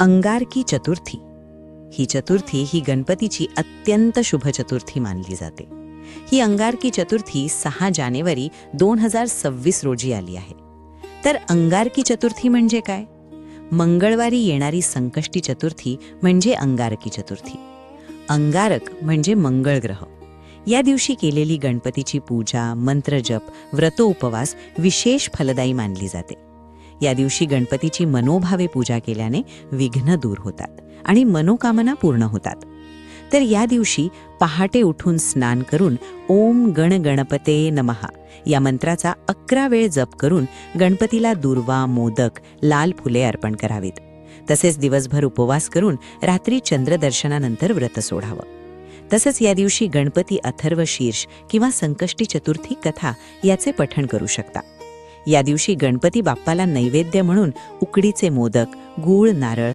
अंगारकी चतुर्थी. ही चतुर्थी ही गणपतीची अत्यंत शुभ चतुर्थी मानली जाते. ही अंगारकी चतुर्थी सहा जानेवारी दोन हजार सव्वीस रोजी आली आहे. तर अंगारकी चतुर्थी म्हणजे काय? मंगळवारी येणारी संकष्टी चतुर्थी म्हणजे अंगारकी चतुर्थी. अंगारक म्हणजे मंगळ ग्रह. या दिवशी केलेली गणपतीची पूजा मंत्रजप व्रतोपवास विशेष फलदायी मानली जाते. या दिवशी गणपतीची मनोभावे पूजा केल्याने विघ्न दूर होतात आणि मनोकामना पूर्ण होतात. तर या दिवशी पहाटे उठून स्नान करून ओम गण गणपते नमहा या मंत्राचा अकरा वेळ जप करून गणपतीला दुर्वा मोदक लाल फुले अर्पण करावीत. तसेच दिवसभर उपवास करून रात्री चंद्रदर्शनानंतर व्रत सोडावं. तसंच या दिवशी गणपती अथर्व शीर्ष किंवा संकष्टी चतुर्थी कथा याचे पठण करू शकता. या दिवशी गणपती बाप्पाला नैवेद्य म्हणून उकडीचे मोदक गूळ नारळ